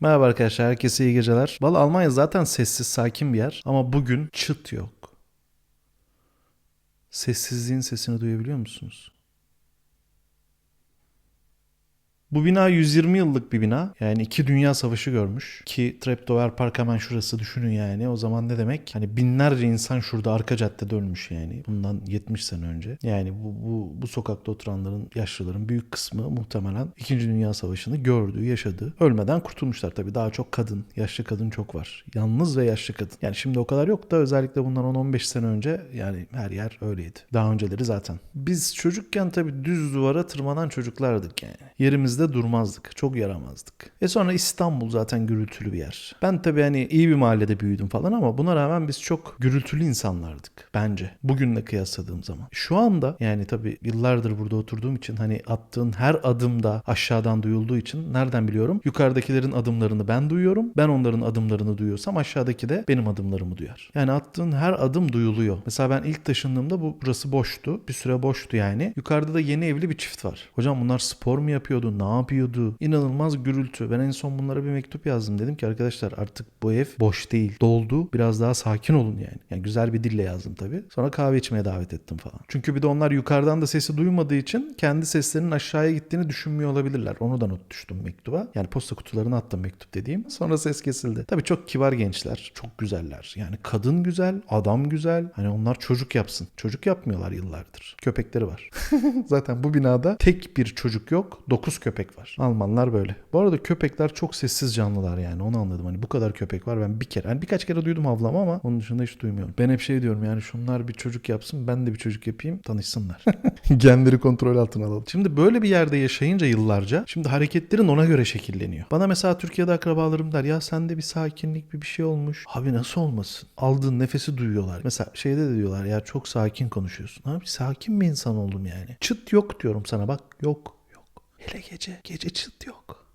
Merhaba arkadaşlar, herkese iyi geceler. Valla Almanya zaten sessiz, sakin bir yer ama bugün çıt yok. Sessizliğin sesini duyabiliyor musunuz? Bu bina 120 yıllık bir bina. Yani iki dünya savaşı görmüş. Ki Treptower Park hemen şurası düşünün yani. O zaman ne demek? Hani binlerce insan şurada arka caddede ölmüş yani. Bundan 70 sene önce. Yani bu, bu, bu sokakta oturanların, yaşlıların büyük kısmı muhtemelen 2. Dünya Savaşı'nı gördü, yaşadı. Ölmeden kurtulmuşlar tabii. Daha çok kadın, yaşlı kadın çok var. Yalnız ve yaşlı kadın. Yani şimdi o kadar yok da özellikle bundan 10-15 sene önce yani her yer öyleydi. Daha önceleri zaten. Biz çocukken tabii düz duvara tırmanan çocuklardık yani. Yerimizde durmazdık. Çok yaramazdık. E sonra İstanbul zaten gürültülü bir yer. Ben tabii hani iyi bir mahallede büyüdüm falan ama buna rağmen biz çok gürültülü insanlardık bence. Bugünle kıyasladığım zaman. Şu anda yani tabii yıllardır burada oturduğum için hani attığın her adımda aşağıdan duyulduğu için nereden biliyorum? Yukarıdakilerin adımlarını ben duyuyorum. Ben onların adımlarını duyuyorsam aşağıdaki de benim adımlarımı duyar. Yani attığın her adım duyuluyor. Mesela ben ilk taşındığımda bu burası boştu. Bir süre boştu yani. Yukarıda da yeni evli bir çift var. Hocam bunlar spor mu yapıyordu? Ne yapıyordu? İnanılmaz gürültü. Ben en son bunlara bir mektup yazdım. Dedim ki arkadaşlar artık bu ev boş değil. Doldu. Biraz daha sakin olun yani. Yani güzel bir dille yazdım tabii. Sonra kahve içmeye davet ettim falan. Çünkü bir de onlar yukarıdan da sesi duymadığı için kendi seslerinin aşağıya gittiğini düşünmüyor olabilirler. Onu da not düştüm mektuba. Yani posta kutularına attım mektup dediğim. Sonra ses kesildi. Tabii çok kibar gençler. Çok güzeller. Yani kadın güzel, adam güzel. Hani onlar çocuk yapsın. Çocuk yapmıyorlar yıllardır. Köpekleri var. Zaten bu binada tek bir çocuk yok. 9 köpek var. Almanlar böyle. Bu arada köpekler çok sessiz canlılar yani. Onu anladım. Hani bu kadar köpek var. Ben bir kere, hani birkaç kere duydum havlama ama onun dışında hiç duymuyorum. Ben hep şey diyorum yani şunlar bir çocuk yapsın. Ben de bir çocuk yapayım. Tanışsınlar. Genleri kontrol altına alalım. Şimdi böyle bir yerde yaşayınca yıllarca şimdi hareketlerin ona göre şekilleniyor. Bana mesela Türkiye'de akrabalarım der ya sende bir sakinlik bir bir şey olmuş. Abi nasıl olmasın? Aldığın nefesi duyuyorlar. Mesela şeyde de diyorlar ya çok sakin konuşuyorsun. Abi sakin bir insan oldum yani. Çıt yok diyorum sana bak yok. Hele gece gece çıt yok.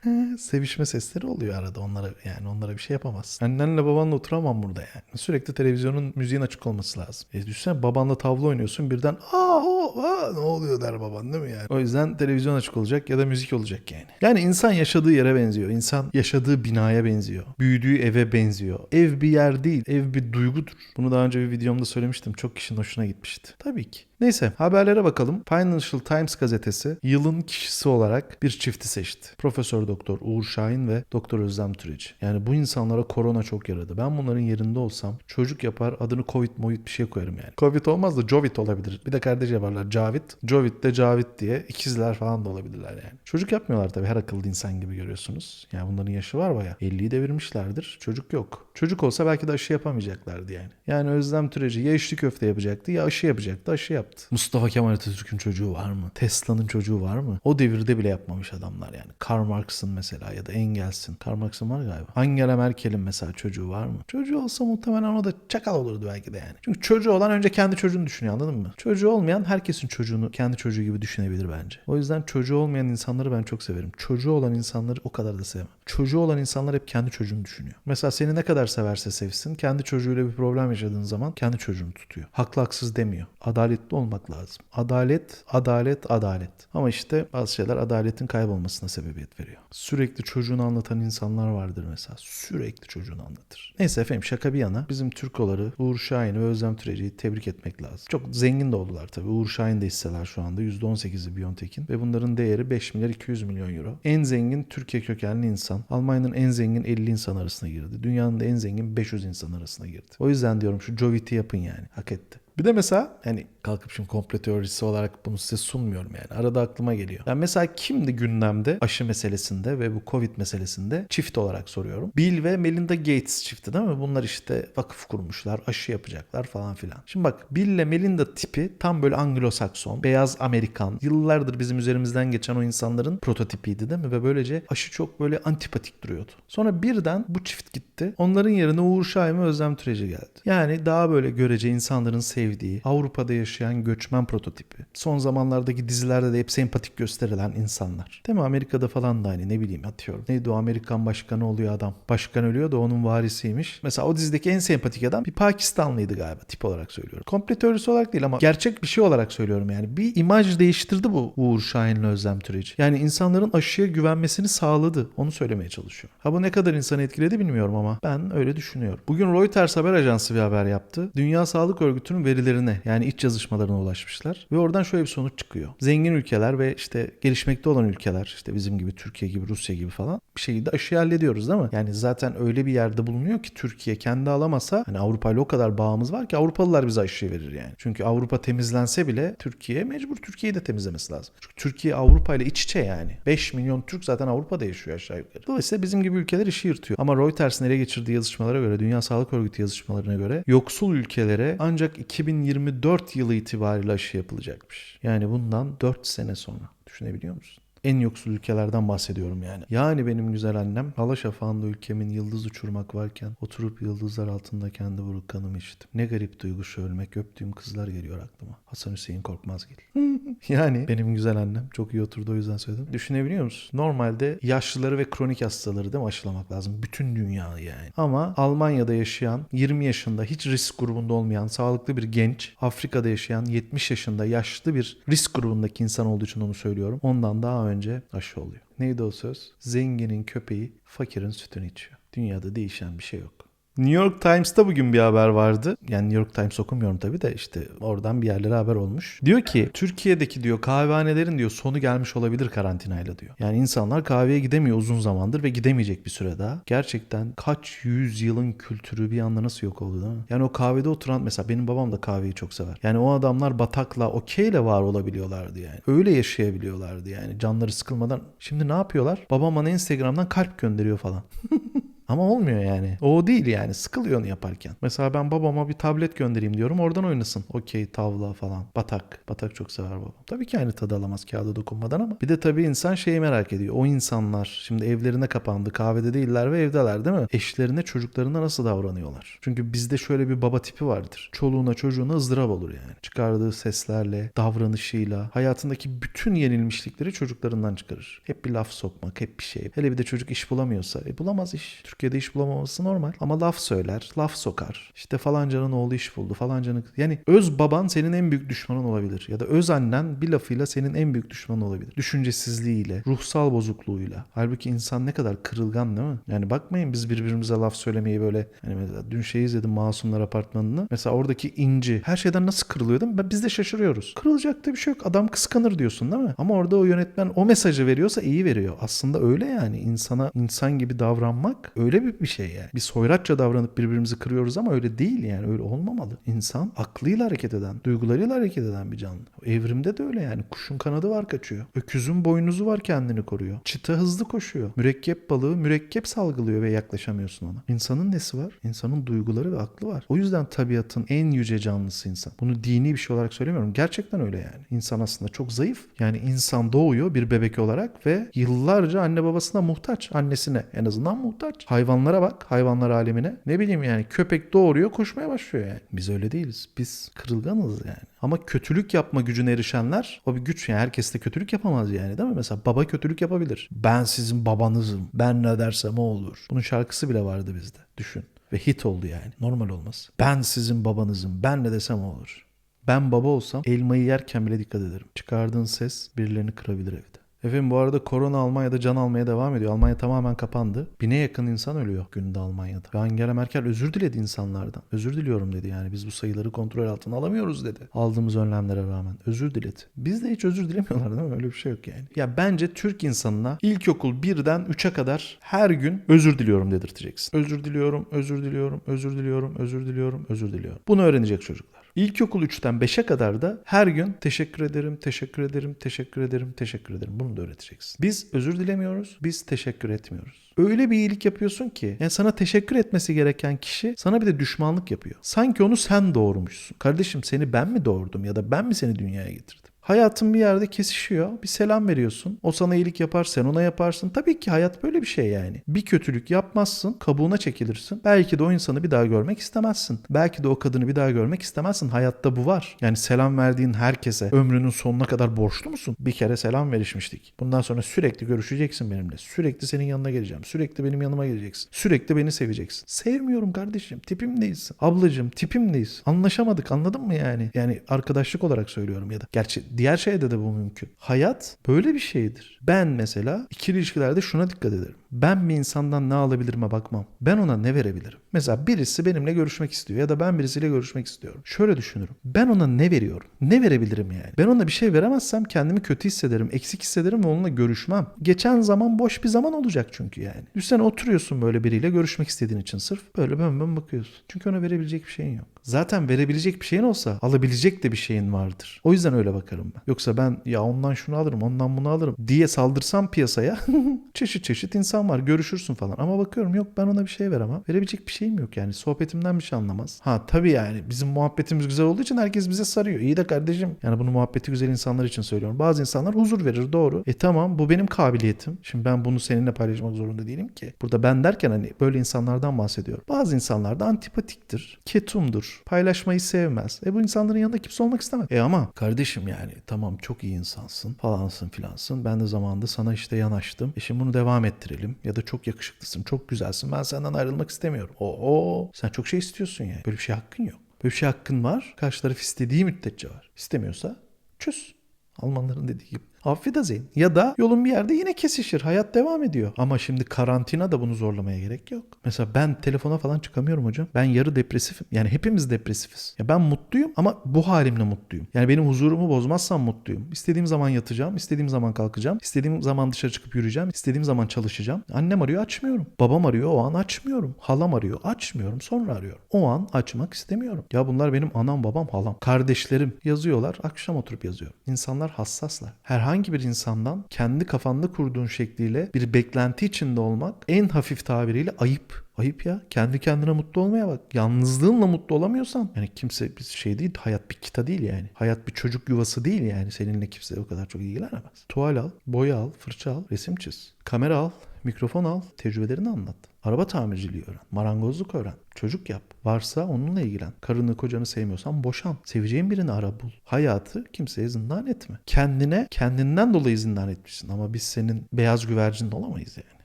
He, Sevişme sesleri oluyor arada onlara yani onlara bir şey yapamazsın. Annenle babanla oturamam burada yani. Sürekli televizyonun müziğin açık olması lazım. E düşünsene babanla tavla oynuyorsun birden aa, o, aa ne oluyor der baban değil mi yani? O yüzden televizyon açık olacak ya da müzik olacak yani. Yani insan yaşadığı yere benziyor. İnsan yaşadığı binaya benziyor. Büyüdüğü eve benziyor. Ev bir yer değil. Ev bir duygudur. Bunu daha önce bir videomda söylemiştim. Çok kişinin hoşuna gitmişti. Tabii ki. Neyse haberlere bakalım. Financial Times gazetesi yılın kişisi olarak bir çifti seçti. Profesör Doktor Uğur Şahin ve Doktor Özlem Türeci. Yani bu insanlara korona çok yaradı. Ben bunların yerinde olsam çocuk yapar adını Covid Movit bir şey koyarım yani. Covid olmaz da Jovit olabilir. Bir de kardeş yaparlar Cavit. Jovit de Cavit diye ikizler falan da olabilirler yani. Çocuk yapmıyorlar tabii her akıllı insan gibi görüyorsunuz. Yani bunların yaşı var baya. 50'yi devirmişlerdir. Çocuk yok. Çocuk olsa belki de aşı yapamayacaklardı yani. Yani Özlem Türeci ya içli köfte yapacaktı ya aşı yapacaktı. Aşı yaptı. Mustafa Kemal Atatürk'ün çocuğu var mı? Tesla'nın çocuğu var mı? O devirde bile yapmamış adamlar yani. Karl Marx'ın mesela ya da Engels'in. Karl Marx'ın var galiba. Angela Merkel'in mesela çocuğu var mı? Çocuğu olsa muhtemelen o da çakal olurdu belki de yani. Çünkü çocuğu olan önce kendi çocuğunu düşünüyor anladın mı? Çocuğu olmayan herkesin çocuğunu kendi çocuğu gibi düşünebilir bence. O yüzden çocuğu olmayan insanları ben çok severim. Çocuğu olan insanları o kadar da sevmem. Çocuğu olan insanlar hep kendi çocuğunu düşünüyor. Mesela seni ne kadar severse sevsin kendi çocuğuyla bir problem yaşadığın zaman kendi çocuğunu tutuyor. Haklı haksız demiyor. Adaletli olmak lazım. Adalet, adalet, adalet. Ama işte bazı şeyler adaletin kaybolmasına sebebiyet veriyor. Sürekli çocuğunu anlatan insanlar vardır mesela. Sürekli çocuğunu anlatır. Neyse efendim şaka bir yana bizim Türkoları Uğur Şahin'i ve Özlem Türeci'yi tebrik etmek lazım. Çok zengin de oldular tabii. Uğur Şahin de hisseler şu anda. %18'i Biontech'in ve bunların değeri 5 milyar 200 milyon euro. En zengin Türkiye kökenli insan. Almanya'nın en zengin 50 insan arasına girdi. Dünyanın da en zengin 500 insan arasına girdi. O yüzden diyorum şu Jovit'i yapın yani. Hak etti. Bir de mesela hani kalkıp şimdi komplo teorisi olarak bunu size sunmuyorum yani. Arada aklıma geliyor. Yani mesela kimdi gündemde aşı meselesinde ve bu Covid meselesinde çift olarak soruyorum. Bill ve Melinda Gates çifti değil mi? Bunlar işte vakıf kurmuşlar, aşı yapacaklar falan filan. Şimdi bak Bill ile Melinda tipi tam böyle Anglo-Sakson, beyaz Amerikan. Yıllardır bizim üzerimizden geçen o insanların prototipiydi değil mi? Ve böylece aşı çok böyle antipatik duruyordu. Sonra birden bu çift gitti. Onların yerine Uğur Şahin ve Özlem Türeci geldi. Yani daha böyle görece insanların sevdiği sevdiği Avrupa'da yaşayan göçmen prototipi. Son zamanlardaki dizilerde de hep sempatik gösterilen insanlar. Değil mi? Amerika'da falan da hani ne bileyim atıyorum. Neydi o Amerikan başkanı oluyor adam. Başkan ölüyor da onun varisiymiş. Mesela o dizideki en sempatik adam bir Pakistanlıydı galiba tip olarak söylüyorum. Komple teorisi olarak değil ama gerçek bir şey olarak söylüyorum yani. Bir imaj değiştirdi bu Uğur Şahin'le Özlem Türeci. Yani insanların aşıya güvenmesini sağladı. Onu söylemeye çalışıyor. Ha bu ne kadar insanı etkiledi bilmiyorum ama ben öyle düşünüyorum. Bugün Reuters haber ajansı bir haber yaptı. Dünya Sağlık Örgütü'nün verilerine yani iç yazışmalarına ulaşmışlar. Ve oradan şöyle bir sonuç çıkıyor. Zengin ülkeler ve işte gelişmekte olan ülkeler işte bizim gibi Türkiye gibi Rusya gibi falan bir şekilde aşıyı hallediyoruz değil mi? Yani zaten öyle bir yerde bulunuyor ki Türkiye kendi alamasa hani Avrupa ile o kadar bağımız var ki Avrupalılar bize aşıyı verir yani. Çünkü Avrupa temizlense bile Türkiye mecbur Türkiye'yi de temizlemesi lazım. Çünkü Türkiye Avrupa ile iç içe yani. 5 milyon Türk zaten Avrupa'da yaşıyor aşağı yukarı. Dolayısıyla bizim gibi ülkeler işi yırtıyor. Ama Reuters'ın ele geçirdiği yazışmalara göre, Dünya Sağlık Örgütü yazışmalarına göre yoksul ülkelere ancak 2024 yılı itibariyle aşı yapılacakmış. Yani bundan 4 sene sonra. Düşünebiliyor musun? En yoksul ülkelerden bahsediyorum yani. Yani benim güzel annem hala şafağında ülkemin yıldız uçurmak varken oturup yıldızlar altında kendi buruk kanımı içtim. Ne garip duygu şu ölmek öptüğüm kızlar geliyor aklıma. Hasan Hüseyin Korkmazgil. yani benim güzel annem çok iyi oturdu o yüzden söyledim. Düşünebiliyor musun? Normalde yaşlıları ve kronik hastaları değil mi aşılamak lazım. Bütün dünyayı yani. Ama Almanya'da yaşayan 20 yaşında hiç risk grubunda olmayan sağlıklı bir genç Afrika'da yaşayan 70 yaşında yaşlı bir risk grubundaki insan olduğu için onu söylüyorum. Ondan daha önce aşı oluyor. Neydi o söz? Zenginin köpeği fakirin sütünü içiyor. Dünyada değişen bir şey yok. New York Times'ta bugün bir haber vardı. Yani New York Times okumuyorum tabii de işte oradan bir yerlere haber olmuş. Diyor ki Türkiye'deki diyor kahvehanelerin diyor sonu gelmiş olabilir karantinayla diyor. Yani insanlar kahveye gidemiyor uzun zamandır ve gidemeyecek bir süre daha. Gerçekten kaç yüz yılın kültürü bir anda nasıl yok oldu değil mi? Yani o kahvede oturan mesela benim babam da kahveyi çok sever. Yani o adamlar batakla okeyle var olabiliyorlardı yani. Öyle yaşayabiliyorlardı yani canları sıkılmadan. Şimdi ne yapıyorlar? Babam bana Instagram'dan kalp gönderiyor falan. Ama olmuyor yani. O değil yani. Sıkılıyor onu yaparken. Mesela ben babama bir tablet göndereyim diyorum. Oradan oynasın. Okey tavla falan. Batak. Batak çok sever babam. Tabii ki aynı tadı alamaz kağıda dokunmadan ama. Bir de tabii insan şeyi merak ediyor. O insanlar şimdi evlerine kapandı. Kahvede değiller ve evdeler değil mi? Eşlerine çocuklarına nasıl davranıyorlar? Çünkü bizde şöyle bir baba tipi vardır. Çoluğuna çocuğuna ızdırap olur yani. Çıkardığı seslerle, davranışıyla, hayatındaki bütün yenilmişlikleri çocuklarından çıkarır. Hep bir laf sokmak, hep bir şey. Hele bir de çocuk iş bulamıyorsa. E bulamaz iş. Türkiye'de iş bulamaması normal. Ama laf söyler, laf sokar. İşte falancanın oğlu iş buldu, falancanın... Yani öz baban senin en büyük düşmanın olabilir. Ya da öz annen bir lafıyla senin en büyük düşmanın olabilir. Düşüncesizliğiyle, ruhsal bozukluğuyla. Halbuki insan ne kadar kırılgan değil mi? Yani bakmayın biz birbirimize laf söylemeyi böyle... Hani mesela dün şey izledim Masumlar Apartmanı'nı. Mesela oradaki inci her şeyden nasıl kırılıyor değil mi? Biz de şaşırıyoruz. Kırılacak da bir şey yok. Adam kıskanır diyorsun değil mi? Ama orada o yönetmen o mesajı veriyorsa iyi veriyor. Aslında öyle yani. insana insan gibi davranmak öyle bir, bir şey yani. Bir soyratça davranıp birbirimizi kırıyoruz ama öyle değil yani. Öyle olmamalı. İnsan aklıyla hareket eden, duygularıyla hareket eden bir canlı. Evrimde de öyle yani. Kuşun kanadı var kaçıyor. Öküzün boynuzu var kendini koruyor. Çita hızlı koşuyor. Mürekkep balığı mürekkep salgılıyor ve yaklaşamıyorsun ona. İnsanın nesi var? İnsanın duyguları ve aklı var. O yüzden tabiatın en yüce canlısı insan. Bunu dini bir şey olarak söylemiyorum. Gerçekten öyle yani. İnsan aslında çok zayıf. Yani insan doğuyor bir bebek olarak ve yıllarca anne babasına muhtaç. Annesine en azından muhtaç. Hayvanlara bak. Hayvanlar alemine. Ne bileyim yani köpek doğuruyor koşmaya başlıyor yani. Biz öyle değiliz. Biz kırılganız yani. Ama kötülük yapma gücüne erişenler o bir güç yani herkes de kötülük yapamaz yani değil mi? Mesela baba kötülük yapabilir. Ben sizin babanızım. Ben ne dersem o olur. Bunun şarkısı bile vardı bizde. Düşün. Ve hit oldu yani. Normal olmaz. Ben sizin babanızım. Ben ne desem o olur. Ben baba olsam elmayı yerken bile dikkat ederim. Çıkardığın ses birilerini kırabilir evde. Efendim bu arada korona Almanya'da can almaya devam ediyor. Almanya tamamen kapandı. Bine yakın insan ölüyor günde Almanya'da. Ve Angela Merkel özür diledi insanlardan. Özür diliyorum dedi yani biz bu sayıları kontrol altına alamıyoruz dedi. Aldığımız önlemlere rağmen özür diledi. Biz de hiç özür dilemiyorlar değil mi? Öyle bir şey yok yani. Ya bence Türk insanına ilkokul 1'den 3'e kadar her gün özür diliyorum dedirteceksin. Özür diliyorum, özür diliyorum, özür diliyorum, özür diliyorum, özür diliyorum. Bunu öğrenecek çocuklar. İlkokul 3'ten 5'e kadar da her gün teşekkür ederim, teşekkür ederim, teşekkür ederim, teşekkür ederim. Bunu da öğreteceksin. Biz özür dilemiyoruz, biz teşekkür etmiyoruz. Öyle bir iyilik yapıyorsun ki yani sana teşekkür etmesi gereken kişi sana bir de düşmanlık yapıyor. Sanki onu sen doğurmuşsun. Kardeşim seni ben mi doğurdum ya da ben mi seni dünyaya getirdim? Hayatın bir yerde kesişiyor. Bir selam veriyorsun. O sana iyilik yapar, sen ona yaparsın. Tabii ki hayat böyle bir şey yani. Bir kötülük yapmazsın, kabuğuna çekilirsin. Belki de o insanı bir daha görmek istemezsin. Belki de o kadını bir daha görmek istemezsin. Hayatta bu var. Yani selam verdiğin herkese ömrünün sonuna kadar borçlu musun? Bir kere selam verişmiştik. Bundan sonra sürekli görüşeceksin benimle. Sürekli senin yanına geleceğim. Sürekli benim yanıma geleceksin. Sürekli beni seveceksin. Sevmiyorum kardeşim. Tipim değilsin. Ablacığım tipim değilsin. Anlaşamadık anladın mı yani? Yani arkadaşlık olarak söylüyorum ya da. Gerçi diğer şeyde de bu mümkün. Hayat böyle bir şeydir. Ben mesela ikili ilişkilerde şuna dikkat ederim. Ben bir insandan ne alabilirime bakmam. Ben ona ne verebilirim? Mesela birisi benimle görüşmek istiyor ya da ben birisiyle görüşmek istiyorum. Şöyle düşünürüm. Ben ona ne veriyorum? Ne verebilirim yani? Ben ona bir şey veremezsem kendimi kötü hissederim, eksik hissederim ve onunla görüşmem. Geçen zaman boş bir zaman olacak çünkü yani. Düşünsene oturuyorsun böyle biriyle görüşmek istediğin için sırf böyle bön bön bakıyorsun. Çünkü ona verebilecek bir şeyin yok. Zaten verebilecek bir şeyin olsa alabilecek de bir şeyin vardır. O yüzden öyle bakarım ben. Yoksa ben ya ondan şunu alırım, ondan bunu alırım diye saldırsam piyasaya çeşit çeşit insan var. Görüşürsün falan. Ama bakıyorum yok ben ona bir şey veremem. Verebilecek bir şeyim yok yani. Sohbetimden bir şey anlamaz. Ha tabii yani bizim muhabbetimiz güzel olduğu için herkes bize sarıyor. İyi de kardeşim yani bunu muhabbeti güzel insanlar için söylüyorum. Bazı insanlar huzur verir doğru. E tamam bu benim kabiliyetim. Şimdi ben bunu seninle paylaşmak zorunda değilim ki. Burada ben derken hani böyle insanlardan bahsediyorum. Bazı insanlar da antipatiktir. Ketumdur. Paylaşmayı sevmez. E bu insanların yanında kimse olmak istemez. E ama kardeşim yani tamam çok iyi insansın falansın filansın. Ben de zamanında sana işte yanaştım. E şimdi bunu devam ettirelim. Ya da çok yakışıklısın, çok güzelsin. Ben senden ayrılmak istemiyorum. Oo sen çok şey istiyorsun yani. Böyle bir şey hakkın yok. Böyle bir şey hakkın var. Karşı taraf istediği müddetçe var. İstemiyorsa çöz. Almanların dediği gibi. Affedersin. Ya da yolun bir yerde yine kesişir. Hayat devam ediyor. Ama şimdi karantina da bunu zorlamaya gerek yok. Mesela ben telefona falan çıkamıyorum hocam. Ben yarı depresifim. Yani hepimiz depresifiz. Ya ben mutluyum ama bu halimle mutluyum. Yani benim huzurumu bozmazsam mutluyum. İstediğim zaman yatacağım. istediğim zaman kalkacağım. istediğim zaman dışarı çıkıp yürüyeceğim. istediğim zaman çalışacağım. Annem arıyor açmıyorum. Babam arıyor o an açmıyorum. Halam arıyor açmıyorum. Sonra arıyorum. O an açmak istemiyorum. Ya bunlar benim anam babam halam. Kardeşlerim yazıyorlar. Akşam oturup yazıyorum. İnsanlar hassaslar. Herhangi bir insandan kendi kafanda kurduğun şekliyle bir beklenti içinde olmak en hafif tabiriyle ayıp. Ayıp ya. Kendi kendine mutlu olmaya bak. Yalnızlığınla mutlu olamıyorsan yani kimse bir şey değil. Hayat bir kita değil yani. Hayat bir çocuk yuvası değil yani. Seninle kimse o kadar çok ilgilenemez. Tuval al, boya al, fırça al, resim çiz. Kamera al, mikrofon al, tecrübelerini anlat. Araba tamirciliği öğren, marangozluk öğren, çocuk yap. Varsa onunla ilgilen. Karını kocanı sevmiyorsan boşan. Seveceğin birini ara bul. Hayatı kimseye zindan etme. Kendine kendinden dolayı zindan etmişsin ama biz senin beyaz güvercin olamayız yani.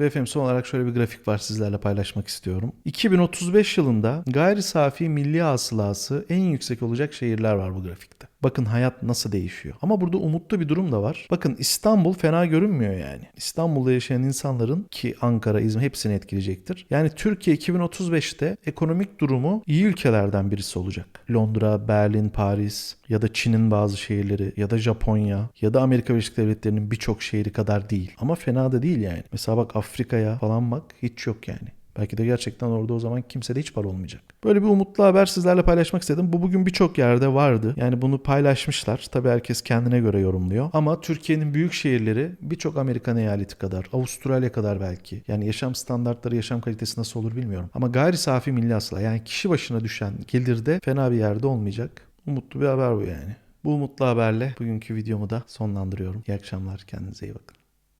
Ve efendim son olarak şöyle bir grafik var sizlerle paylaşmak istiyorum. 2035 yılında gayri safi milli hasılası en yüksek olacak şehirler var bu grafikte. Bakın hayat nasıl değişiyor. Ama burada umutlu bir durum da var. Bakın İstanbul fena görünmüyor yani. İstanbul'da yaşayan insanların ki Ankara, İzmir hepsini etkileyecektir. Yani Türkiye 2035'te ekonomik durumu iyi ülkelerden birisi olacak. Londra, Berlin, Paris ya da Çin'in bazı şehirleri ya da Japonya ya da Amerika Birleşik Devletleri'nin birçok şehri kadar değil. Ama fena da değil yani. Mesela bak Afrika'ya falan bak hiç yok yani. Belki de gerçekten orada o zaman kimsede hiç para olmayacak. Böyle bir umutlu haber sizlerle paylaşmak istedim. Bu bugün birçok yerde vardı. Yani bunu paylaşmışlar. Tabii herkes kendine göre yorumluyor. Ama Türkiye'nin büyük şehirleri birçok Amerikan eyaleti kadar, Avustralya kadar belki. Yani yaşam standartları, yaşam kalitesi nasıl olur bilmiyorum. Ama gayri safi milli hasıla yani kişi başına düşen gelirde fena bir yerde olmayacak. Umutlu bir haber bu yani. Bu umutlu haberle bugünkü videomu da sonlandırıyorum. İyi akşamlar. Kendinize iyi bakın.